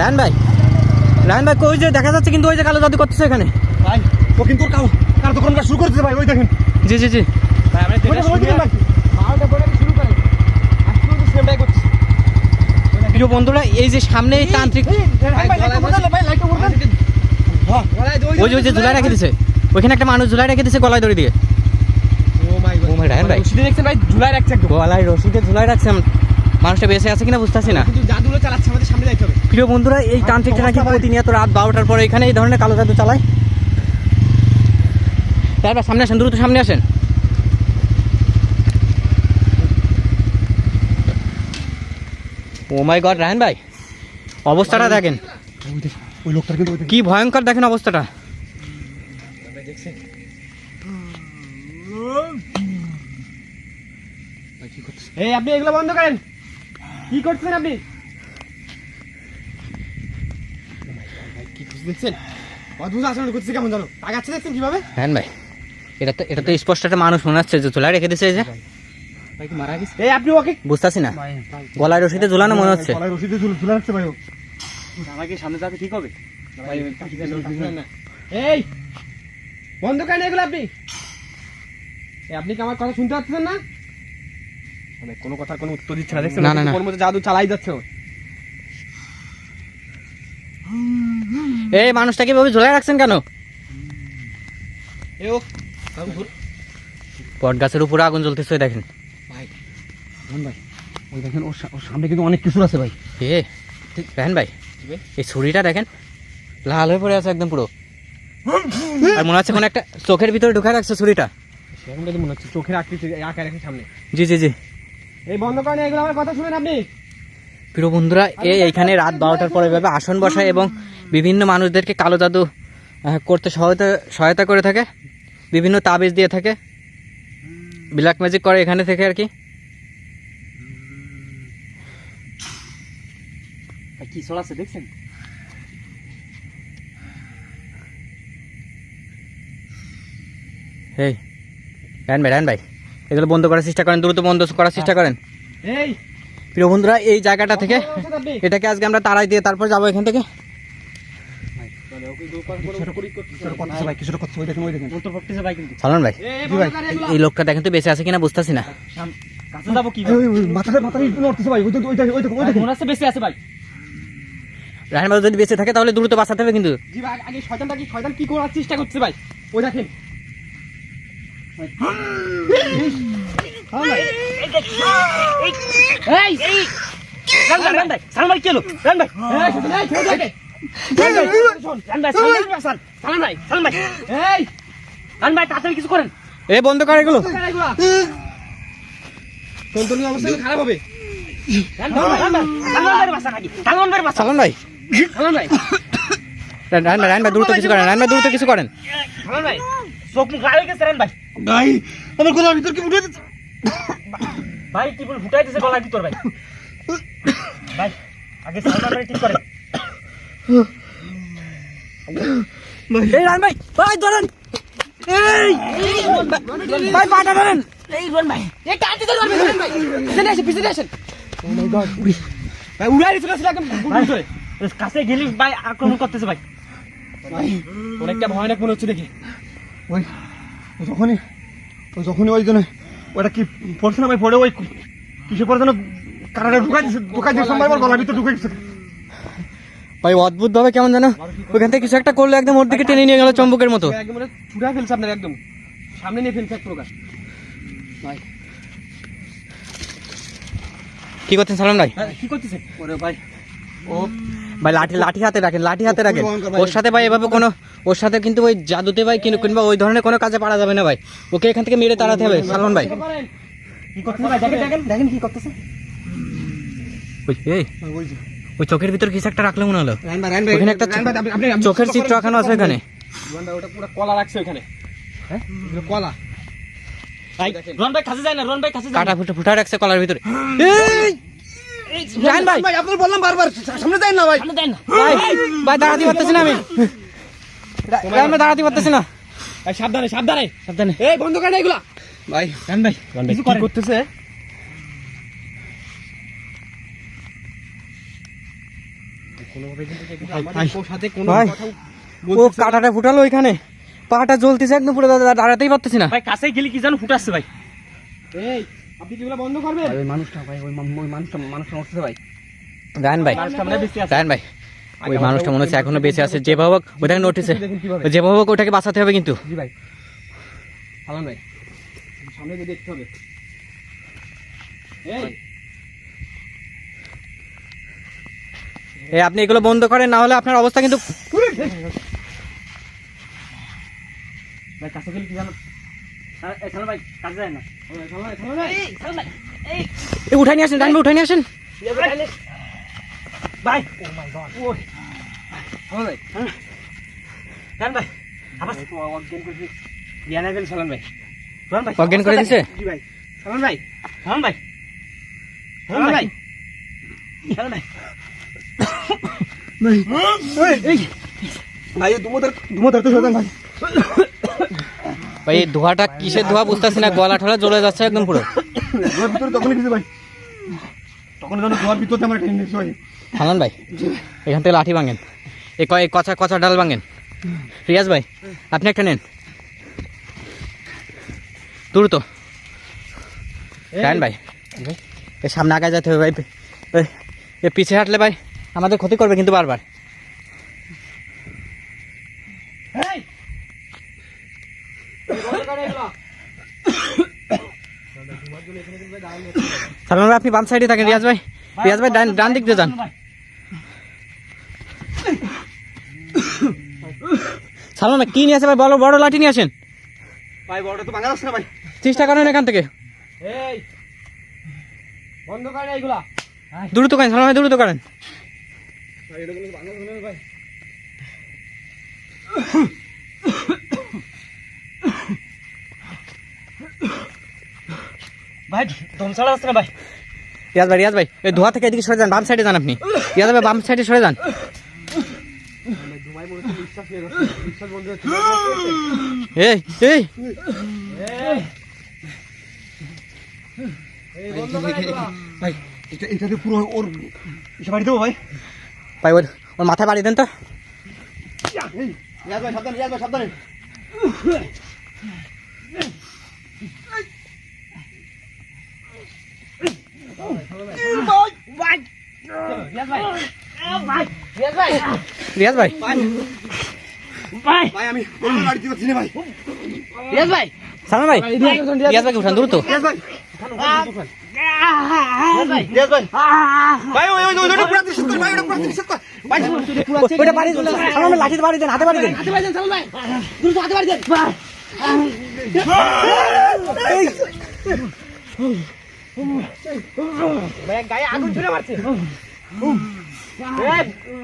রায়ন ভাই রায়ন ভাই কই যে দেখা যাচ্ছে কিন্তু ওই যে কালো জাদু করতেছে এখানে। ভাই ও কিন্তু কাউ কার দোকান শুরু করতেছে ভাই ওই দেখেন। জি জি জি। ভাই আমরা ভাই। শুরু করে। আজকে তো সেমটাই প্রিয় বন্ধুরা এই যে সামনে এই তান্ত্রিক ভাই ভাই হ্যাঁ ওই যে ওই যে ঝুলাই রেখে দিছে। ওইখানে একটা মানুষ ঝুলাই রেখে দিছে গলায় দড়ি দিয়ে। ও মাই গড। ও মাই রায়ন ভাই। রশিদে দেখছেন ভাই ঝুলাই রাখছে একদম। গলায় রশিদে ঝুলাই রাখছে মানুষটা বেঁচে আছে কিনা বুঝতেছি না। কিন্তু জাদুগুলো চালাচ্ছে আমাদের সামনে যাইতে প্রিয় বন্ধুরা এই তান্ত্রিকটা নাকি প্রতিনিয়ত রাত বারোটার পরে এখানে এই ধরনের কালো জাদু চালায়? তারপর সামনে আসেন দ্রুত সামনে আসেন। ও মাই গড রায়ন ভাই অবস্থাটা দেখেন। ওই লোকটার কিন্তু কি ভয়ঙ্কর দেখেন অবস্থাটা। এই আপনি এগুলো বন্ধ করেন। কি করছেন আপনি? কি দেখছেন অদ্ভুত আচরণ করছে কেমন জানো? আগাচ্ছে দেখছেন কীভাবে? হ্যাঁ ভাই এটা তো এটা তো স্পষ্ট একটা মানুষ মনে হচ্ছে যে রেখে দিছে যে। মারা গেছে? এই আপনি ওকে বুঝতেছি না। ভাই ভাই। গলায় রশিদে ঝুলানো মনে হচ্ছে। গলায় রশিদে ঝুলে ঝুলে রাখছে ভাই আমাকে সামনে যাবে ঠিক হবে? এই বন্ধ এগুলো আপনি? এই আপনি কি আমার কথা শুনতে পাচ্ছেন না? মানে কোনো কথার কোনো উত্তর দিচ্ছে না। দেখছেন না, না, না। ওর মধ্যে জাদু চালাই যাচ্ছে এই মানুষটাকে ভাবে ঝুলাই রাখছেন কেন? এ ও বট গাছের উপরে আগুন জ্বলতেছে দেখেন। ভাই ভাই ওই দেখেন ওর সামনে কিন্তু অনেক কিছু আছে ভাই। এ রায়ন ভাই ভাই? এই ছুরিটা দেখেন লাল হয়ে পড়ে আছে একদম পুরো। আর মনে হচ্ছে কোনো একটা চোখের ভিতরে ঢুকে রাখছে ছুরিটা। সেরকম মনে হচ্ছে চোখের আকৃতি আঁকা রেখে সামনে। জি জি জি। এই বন্ধ করেন এগুলো আমার কথা শুনেন আপনি। প্রিয় বন্ধুরা এই এইখানে রাত বারোটার পরে এভাবে আসন বসায় এবং বিভিন্ন মানুষদেরকে কালো জাদু করতে সহায়তা সহায়তা করে থাকে বিভিন্ন তাবিজ দিয়ে থাকে। ব্ল্যাক ম্যাজিক করে এখানে থেকে আর কি। কি চলাচ্ছে দেখছেন? রায়ন ভাই ভাই। এগুলো বন্ধ করার চেষ্টা করেন দ্রুত বন্ধ করার চেষ্টা করেন। এই। প্রিয় বন্ধুরা এই জায়গাটা থেকে এটাকে আজকে আমরা তাড়াই দিয়ে তারপর যাব এখান থেকে। সালমান ভাই এই লোকটা দেখেন তো বেঁচে আছে কিনা বুঝতেছি না। ভাই? যদি বেঁচে থাকে তাহলে দ্রুত বাঁচাতে হবে কিন্তু। কি করার চেষ্টা করছে ভাই? ওই দেখেন কিছু করেন এ বন্ধ করে এগুলো খারাপ হবে সালমান ভাই কিছু করেন দ্রুত কিছু করেন চোখ মুখ হয়ে গেছে রেন ভাই ভাই আমার গলার ভিতর কি উঠে দিচ্ছে ভাই কি বল ফুটাই দিছে গলার ভিতর ভাই। ভাই আগে ভাই ঠিক করে। এই রায়ন ভাই ভাই ধরেন। এই। ভাই পাটা ধরেন। এই রন ভাই। এই টানতে ধরে রন ভাই। পিছনে আসেন পিছনে আসেন। ভাই উড়াই দিছিল ছিল একদম ভাই কাছে গেলি ভাই আক্রমণ করতেছে ভাই। ভাই। অনেকটা ভয়ানক মনে হচ্ছে দেখে। ওই। ও যখনই ও যখনই ওই জন্য ওটা কি পড়ছে না ভাই? পড়ে ওই কিসে পড়ে যেন কারাটা ঢুকাই দিচ্ছে ঢুকাই দিয়ে সময় আমার গলার ভিতর ঢুকে গেছে। ভাই অদ্ভুত ভাবে কেমন জানো ওইখান থেকে কিছু একটা করল একদম ওর দিকে টেনে নিয়ে গেল চম্বুকের মতো। একদম ছুড়া ফেলছে আপনার একদম। সামনে নিয়ে ফেলছে এক প্রকার। ভাই। কি করছেন সালমান ভাই? হ্যাঁ, কি করতেছে ওরে ভাই ও ভাই লাঠি লাঠি হাতে রাখেন লাঠি হাতে রাখেন। ওর সাথে ভাই এভাবে কোনো ওর সাথে কিন্তু ওই জাদুতে ভাই কিন- কিংবা ওই ধরনের কোনো কাজে পারা যাবে না ভাই। ওকে এখান থেকে মেরে তাড়াতে হবে সালমান ভাই। কি করতেছে ভাই? দেখেন দেখেন দেখেন কি করতেছে। ওই চোখের ভিতর কিছু একটা রাখলে মনে হলো। রান ভাই রান ভাই ওখানে একটা রান ভাই, আপনি- আপনি- আপনি চোখের চিত্র আঁকানো আছে ওটা পুরো কলা রাখছে ওখানে। হ্যাঁ? কলা। রন ভাই কাছে যায় না রন ভাই কাছে যায় কাটা ফুটে ফুটা রাখছে কলার ভিতরে। এই! জান ভাই। ভাই আপনার বললাম বারবার সামনে যাই না ভাই। না। ভাই ভাই দাঁড়াতে পারতেছি না আমি। রান দাঁড়াতে পারতেছি না। সাবধানে সাবধানে। সাবধানে। এই বন্ধ করেন এগুলা। ভাই রান ভাই কিছু করতেছে কোনোভাবে কিন্তু সে কিন্তু ভাই, আমাদের ভাই। ওর সাথে কোনো ভাই। কথা ও কাটাটা ফুটালো ওইখানে পাটা জ্বলতেছে একদম পুরো দাদা দাঁড়াতেই পারতেছি না। ভাই কাছে গেলে কি জানো ফুটাচ্ছে ভাই। এই আপনি কি এগুলো বন্ধ করবেন? ওই মানুষটা ভাই ওই ওই মানুষটা মানুষটা মরতেছে ভাই। রায়ন ভাই মানুষটা মনে হয় ভাই ওই মানুষটা মনে হচ্ছে এখনও বেঁচে আছে যেভাবে হোক ওইটাকে নোটিসে কীভাবে যেভাবে ওটাকে বাঁচাতে হবে কিন্তু। জি ভাই। হালান ভাই সামনে গিয়ে দেখতে হবে। এই। এই আপনি এগুলো বন্ধ করেন না হলে আপনার অবস্থা কিন্তু ভাই কাছে গেলে কি জানো? আর ভাই কাছে যায় না। ভাই ভাই এই সালমান ভাই এই এই উঠাই নিয়ে আসেন ভাই উঠাই নিয়ে আসেন। ভাই ও মাই গড। ও সালাম ভাই। জান ভাই আবার অজ্ঞান করে জ্ঞান গেল সালমান ভাই। সালমান ভাই অজ্ঞান করে দিছে জি ভাই? সালাম ভাই সালমান ভাই। সালাম ভাই। সালমান ভাই। ভাই দুমোদার দুমোদার তো সালাম ভাই। ভাই এই ধোঁয়াটা কিসের ধোঁয়া বুঝতেছি না গলা ঠলা জ্বলে যাচ্ছে একদম পুরো। ভিতরে তখনই কিছু ভাই। তখন যেন ভিতরে আমার একটা জিনিস হানান ভাই এখান থেকে লাঠি ভাঙেন। এই ক- কচা কচা ডাল ভাঙেন। রিয়াজ ভাই আপনি একটা নেন। দ্রুত। ভাই এই সামনে আগায় যেতে হবে ভাই। এ পিছিয়ে হাঁটলে ভাই আমাদের ক্ষতি করবে কিন্তু বারবার এই বন্ধ করে এগুলো সালমান ভাই আপনি বাম সাইডে থাকেন রিয়াজ ভাই। রিয়াজ ভাই ডান ডান দিক দিয়ে যান। সালমান ভাই। কি নিয়ে আসে ভাই? বড় বড় লাঠি নিয়ে আসেন। ভাই বড় তো ভাঙা যাচ্ছে না ভাই। চেষ্টা করেন এখান থেকে। এই বন্ধ করে এইগুলা দ্রুত করেন সালমান ভাই দ্রুত করেন। ভাই এটা কোনো ভাঙা যাবে না ভাই ভাই দম না ভাই? রিয়াজ ভাই রিয়াজ ভাই এই ধোয়া থেকে এদিকে সরে যান বাম সাইডে যান আপনি। রিয়াজ ভাই বাম সাইডে সরে যান। ধুমাই হচ্ছে বিশ্বাস গেছে বিশ্বাস বন্ধ হচ্ছে এই এই। এই বন্ধ করে এগুলা ভাই এটা এটাতে পুরো ওর এসে বাড়ি দেবো ভাই। ভাই ওর ওর মাথায় বাড়ি দেন তো। রিয়াজ ভাই সাবধান রিয়াজ ভাই সাবধানে। রিয়াজ ভাই। ভাই। ভাই আমি গাড়ি দিতে পারছি না ভাই। রিয়াজ ভাই। সালমান ভাই রিয়াজ ভাইকে উঠান দ্রুত রিয়াজ ভাই রিয়াজ ভাই। রিয়াজ ভাই। ভাই ওই ওই ওই ওটা পুরো দিশত কর ভাই ওটা পুরো দিশত কর। ভাই ওইটা বাড়ি দেন ভাই লাঠিতে বাড়ি দেন হাতে বাড়ি দেন। ভাই গায়ে আগুন ছুড়ে মারছে।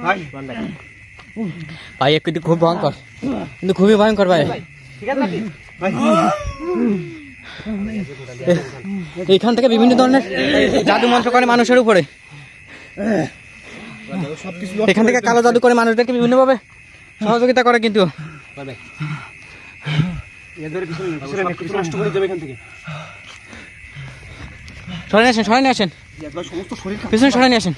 ভাই ভাই কিন্তু খুব ভয়ঙ্কর। কিন্তু খুবই ভয়ঙ্কর ভাই। এইখান থেকে বিভিন্ন ধরনের জাদু মন্ত্র করে মানুষের উপরে। এখান থেকে কালো জাদু করে মানুষদেরকে বিভিন্নভাবে সহযোগিতা করে কিন্তু। এদের কিছু নষ্ট করে দেবে এখান থেকে। সরে নিয়ে আসেন সরে নিয়ে আসেন। সমস্ত শরীর পিছনে সরে নিয়ে আসেন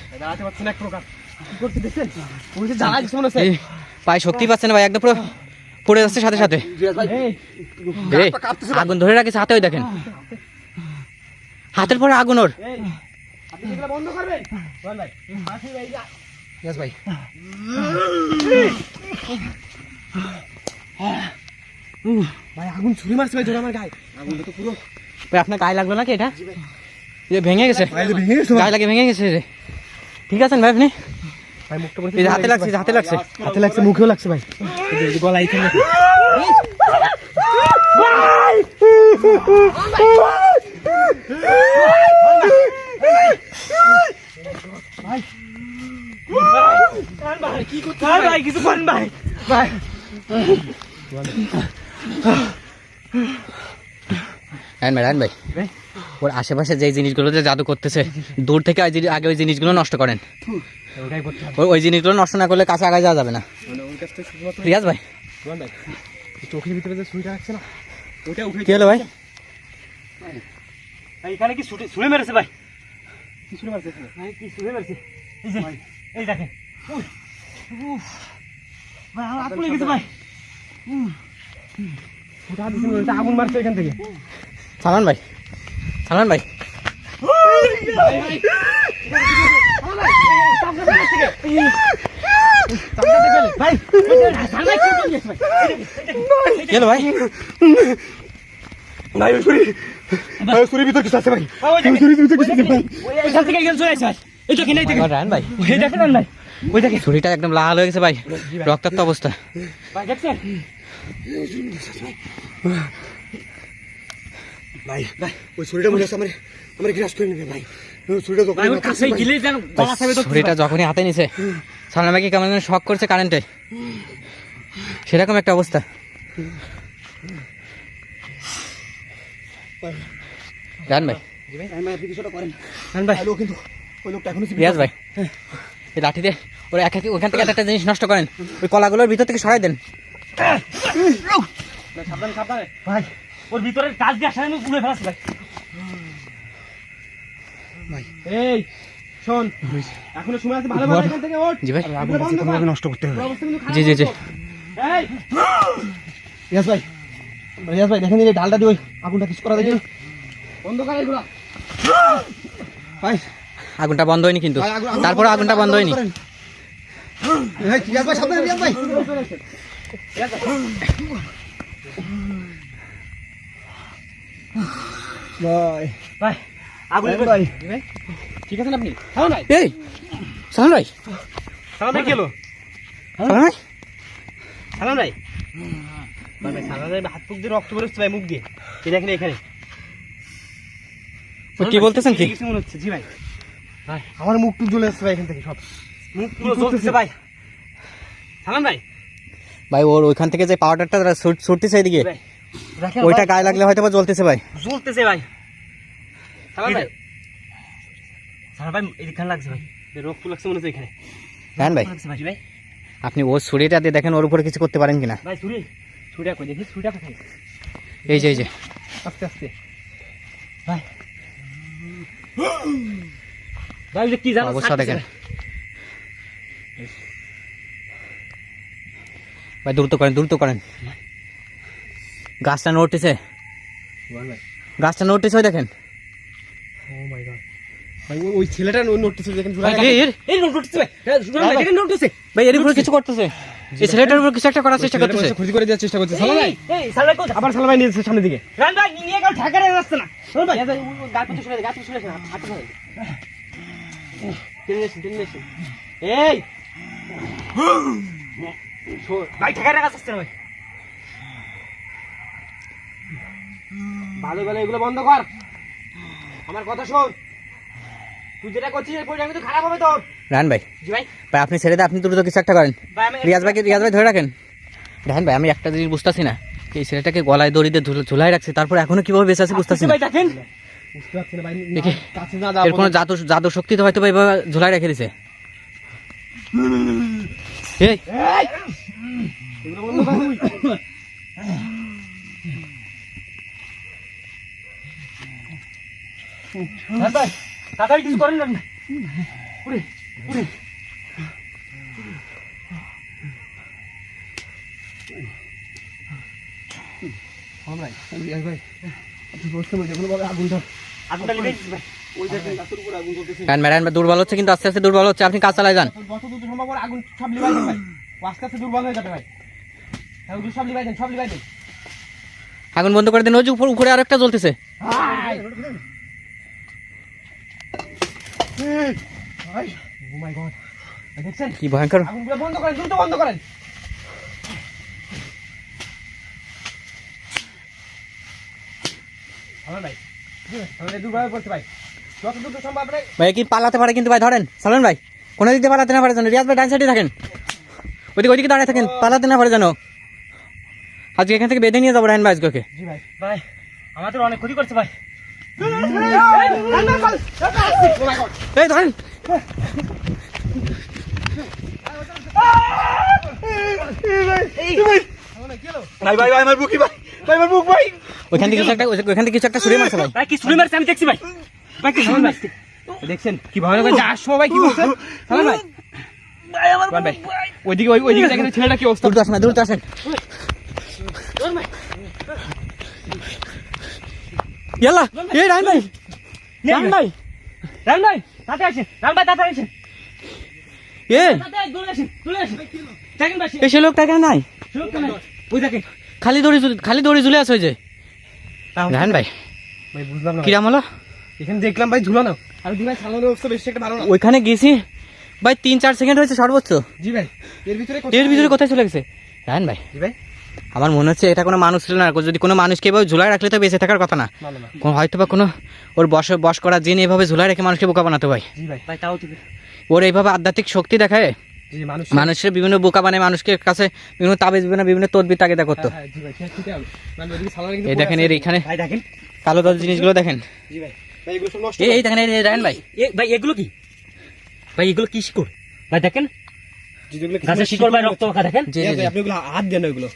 পায়ে শক্তি পাচ্ছে না ভাই একদম পুরো পড়ে যাচ্ছে সাথে সাথে। আগুন ধরে রাখিস হাতে ওই দেখেন। হাতের পরে আগুন ওর। বন্ধ করবেন ভাই আগুন ছুরি মারছে ভাই ধরে আমার গায়ে। আগুনটা তো পুরো ভাই আপনার গায়ে লাগল নাকি এটা? যে ভেঙে গেছে ভাই ভেঙে গেছে গায়ে লাগে ভেঙে গেছে রে ঠিক আছেন ভাই আপনি ভাই মুখটা এই যে হাতে লাগছে এই যে হাতে লাগছে হাতে লাগছে মুখেও লাগছে ভাই এই যে গলা এখানে ভাই কি করতে ভাই কিছু করেন ভাই ভাই হ্যাঁ ভাই হ্যাঁ ভাই ওর আশেপাশে যে জিনিসগুলো যে জাদু করতেছে দূর থেকে ওই আগে ওই জিনিসগুলো নষ্ট করেন। ওটাই ওই- ওই জিনিসগুলো নষ্ট না করলে কাছে আগে যাওয়া যাবে না। মানে রিয়াজ ভাই। চোখের ভিতরে যে সুইটা রাখছে না ওটা উঠে কি হলো ভাই? ভাই এখানে কি ছুটে মেরেছে ভাই? কিছু মারছে এখানে। ভাই কি ছুঁড়ে মেরেছে? এই যে এই দেখেন। উই, ভাই আমার হাত পুড়ে গেছে ভাই। ফুটা দিছে আগুন মারছে এখান থেকে। সালমান ভাই। সালমান ভাই। গেছে ভাই। ভাই ছুরি। ভাই ওই ভিতর কিছু আছে ভাই। ওই ভিতর কিছু আছে ভাই। ওইখান থেকে গেছে চলে আসছে ভাই এই দেখেন এই দেখেন। ভাই। ওই দেখেন ভাই ওই দেখেন। ছুরিটা একদম লাল হয়ে গেছে ভাই। রক্তাক্ত অবস্থা। ভাই দেখছেন? ভাই ভাই। ওই ছুরিটা মনে হচ্ছে আমার আমার গ্রাস করে নেবে ভাই। ছুরিটা যখনই হাতে নিছে কেমন যেন করছে কারেন্টে। সেরকম একটা অবস্থা। ভাই। ভাই। আপনি ভাই। ভাই ও কিন্তু ওই লোকটা এখনও রিয়াজ ভাই। এই লাঠি দিয়ে ওরা এক এক- ওখান থেকে একটা একটা জিনিস নষ্ট করেন। ওই কলাগুলোর ভিতর থেকে সরাই দেন। সাবধান সাবধান। ভাই। ওর ভিতরে কাজ দিয়ে আসা আমি পুড়ে ফেলাছি ভাই এই শোন এখনও সময় আছে ভালো ভালো এখান থেকে ওঠ জি ভাই এগুলো বন্ধ কর। নষ্ট করতে হবে জি জি জি এই রিয়াজ ভাই রিয়াজ ভাই দেখেন এই ডালটা দিয়ে ওই আগুনটা কিছু করা দেখি বন্ধ কর এগুলো ভাই আগুনটা বন্ধ হয়নি কিন্তু ভাই, আগুন- আগুন- তারপরে আগুনটা বন্ধ হয়নি রিয়াজ ভাই সাবধানে রিয়াজ ভাই ইয়াস ভাই ভাই আগুন ভাই ঠিক আছেন আপনি? হ্যাঁ ভাই এই সালমান ভাই সালাম ভাই গেল ভাই সালাম ভাই ভাই সালাম ভাই হাত ফুক দিয়ে রক্ত বেরোচ্ছে ভাই মুখ দিয়ে। এই দেখেন এখানে। ও কি বলতেছেন কি? কিছু মনে হচ্ছে জি ভাই। আমার মুখ টুক জ্বলে আসছে ভাই এখান থেকে সব। মুখ পুরো জ্বলতেছে ভাই সালাম ভাই ভাই ওর ওইখান থেকে যে পাউডারটা ছুটতেছে এদিকে ভাই ওইটা ভাই, গায়ে লাগলে হয়তো বা জ্বলতেছে ভাই। জ্বলতেছে ভাই। সালাম ভাই। সালাম ভাই এখানে লাগছে ভাই। এই রক্ত লাগছে মনে হচ্ছে এখানে। রায়ন ভাই। ভাই ভাই। আপনি ওর ছুরিটা দিয়ে দেখেন ওর উপরে কিছু করতে পারেন কিনা। ভাই ছুরি। ছুরিটা কই? দেখি ছুরিটা কোথায়? এই যে এই যে। আস্তে আস্তে। ভাই। ভাই কি জানো? অবস্থা দেখেন। ভাই দ্রুত করেন দ্রুত করেন। গাছটা নোটিসে গাছটা নোটিস হয়ে দেখেন। ভাই ওই- ছেলেটা দেখেন ভাই এর উপরে কিছু করতেছে। এই ছেলেটার উপর কিছু একটা করার চেষ্টা করতেছে। খুঁজি করে দেওয়ার চেষ্টা করছে সালা ভাই। এই সালা কোথায়? আবার সালা ভাই নিয়ে সামনের দিকে। রান ভাই নিয়ে গেল না। ভাই। গাছ পিছু গাছ পিছু এই ভাই ঢাকারে গাছ আসছে না ভাই। ভালো ভালো এগুলো বন্ধ কর। আমার কথা শোন। তুই যেটা করছিস এই পরিণাম কিন্তু খারাপ হবে তোর। রান ভাই। জি ভাই। ভাই আপনি ছেড়ে দেন আপনি দ্রুত কিছু একটা করেন। ভাই আমি রিয়াজ ভাইকে রিয়াজ ভাই ধরে রাখেন। রান ভাই আমি একটা জিনিস বুঝতেছি না। এই ছেলেটাকে গলায় দড়ি দিয়ে ঝুল- ঝুলাই রাখছে তারপর এখনও কীভাবে বেঁচে আছে বুঝতেছি না। ভাই দেখেন। এর কোনো জাদু জাদু শক্তি তো হয়তো ভাই এভাবে ঝুলাই রেখে দিছে। এই এগুলো বন্ধ কর তুই। রান ভাই তাড়াতাড়ি কিছু করেন না পুরে পুরে হ্যাঁ ভাই রিয়াজ ভাই আপনি বুঝতে পারছেন যেগুলো ভাবে আগুনটা আগুনটা লিভে দিচ্ছি ভাই ওই দেখেন গাছের উপর আগুন জ্বলতেছে রান ভাই। রান ভাই দুর্বল হচ্ছে কিন্তু আস্তে আস্তে দুর্বল হচ্ছে। আপনি কাজ চালায় যান। আগুন সব লিভাই ভাই। আস্তে আস্তে দুর্বল হয়ে যাবে ভাই। হ্যাঁ সব লিভাই দেন সব লিভাই দেন। আগুন বন্ধ করে দিন। ওই যে উপর উপরে আরেকটা জ্বলতেছে। দেখছেন? কি ভয়ঙ্কর? বন্ধ করেন দ্রুত বন্ধ করেন। ভাই কি পালাতে পারে কিন্তু ভাই ধরেন সালমান ভাই। কোনো দিক পালাতে না পারে জানো রিয়াজ ভাই ডান সাইডে থাকেন। ওইদিকে ওইদিকে দাঁড়িয়ে থাকেন। পালাতে না পারে জানো আজকে এখান থেকে বেঁধে নিয়ে যাব ভাই আজকে জি ভাই ভাই আমাদের অনেক ক্ষতি করছে ভাই। এই ধরেন ভাই ভাই ভাই আমার বুকি ভাই ভাই আমার বুক ভাই। ওইখান থেকে কিছু একটা ওইখান থেকে কিছু একটা ছুড়ে মারছে ভাই। ভাই কি ছুরি মারছে? আমি দেখছি ভাই। ভাই কি ছুরি মারছে? দেখছেন কি ভয়ানক যাওয়ার সময় ভাই কি বলছে? সালাম ভাই। রোমান ভাই। ওইদিকে ওইদিকে দেখেন ছেলেটা কি অবস্থা? দূর আসেন দূর তো আসেন। ইয়াল্লা এই রান ভাই রাম ভাই। রাম ভাই তাতে আসেন রাম ভাই তাতে আসেন এ তাতে দৌড়ে আসেন দৌড়ে আসেন। দেখেন ভাই এই সে লোকটা কেন নাই? শুরু করেন ওই দেখেন। খালি দড়ি ঝুলে- খালি দড়ি ঝুলে আছে ওই যে। রান ভাই। ভাই বুঝলাম না। কিরাম হলো? এখানে দেখলাম ভাই ঝুলানো। আর দি ভাই সালানোর অবস্থা বেশি একটা ভালো না। ওইখানে গেছি। ভাই তিন চার সেকেন্ড হয়েছে সর্বোচ্চ। জি ভাই এর ভিতরে এর ভিতরে কোথায় চলে গেছে? ভাই। জি ভাই। আমার মনে হচ্ছে এটা কোনো মানুষ ছিল না। যদি কোনো মানুষকে এভাবে ঝুলাই রাখলে তো বেঁচে থাকার কথা না। না না না। কোনো- হয়তো বা কোনো ওর বস বস করা জিন এভাবে ঝুলাই রেখে মানুষকে বোকা বানাতো ভাই। জি ভাই। ভাই তাও ঠিক। ওর এইভাবে আধ্যাত্মিক শক্তি দেখায়? মানুষের বিভিন্ন বোকা বানায় মানুষকে কাছে বিভিন্ন তাবিজ বিভিন্ন বিভিন্ন তদবির তাকে করতো। হ্যাঁ, হ্যাঁ, মানে এই দেখেন এর এখানে কালো কালো জিনিসগুলো দেখেন। এই দেখেন এই এই ভাই। ভাই এগুলো কি? ভাই এগুলো কি শিকড়? ভাই দেখেন। গাছের শিকড় ভাই রক্ত দেখেন। আপনি হাত দেন না ওগুলো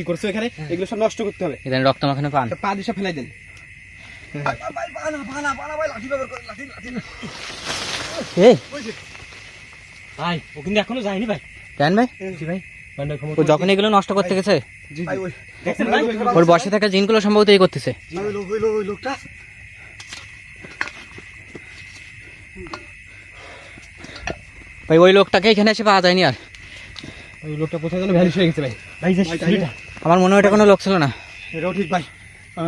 কি করছ এখানে? এগুলো সব নষ্ট করতে হবে। এখানে রক্ত মাখানো পান। পা দিশা ফেলাই দেন। ভাই ও কিন্তু এখনও যায়নি ভাই। রায়ন ভাই? জি ভাই। ও যখন এগুলো নষ্ট করতে গেছে? জি জি। দেখছেন ভাই? ওর বসে থাকা জিনগুলো সম্ভবত এই করতেছে। ভাই ওই লোকটাকে এখানে এসে পাওয়া যায়নি আর। ওই লোকটা কোথায় যেন ভ্যানিশ হয়ে গেছে ভাই। ভাই যে। আমার মনে হয় এটা কোনো লোক ছিল না। এটাও ঠিক ভাই।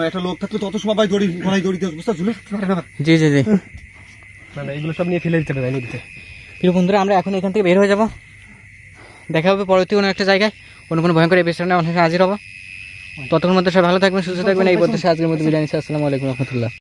একটা লোক থাকলে তত সময় ভাই দড়ি গলায় দড়ি দিয়ে বুঝতে ঝুলে জি জি জি। মানে এগুলো সব নিয়ে ফেলে দিতে হবে ভাই নদীতে। প্রিয় বন্ধুরা আমরা এখন এখান থেকে বের হয়ে যাব। দেখা হবে পরবর্তী কোনো একটা জায়গায়। কোনো কোনো ভয়ঙ্কর এপিসোডে অনেক হাজির হব। ততক্ষণ মধ্যে সবাই ভালো থাকবেন সুস্থ থাকবেন। এই বলতে আজকের মধ্যে বিরিয়ানি আসসালামু আলাইকুম রহমতুল্লাহ।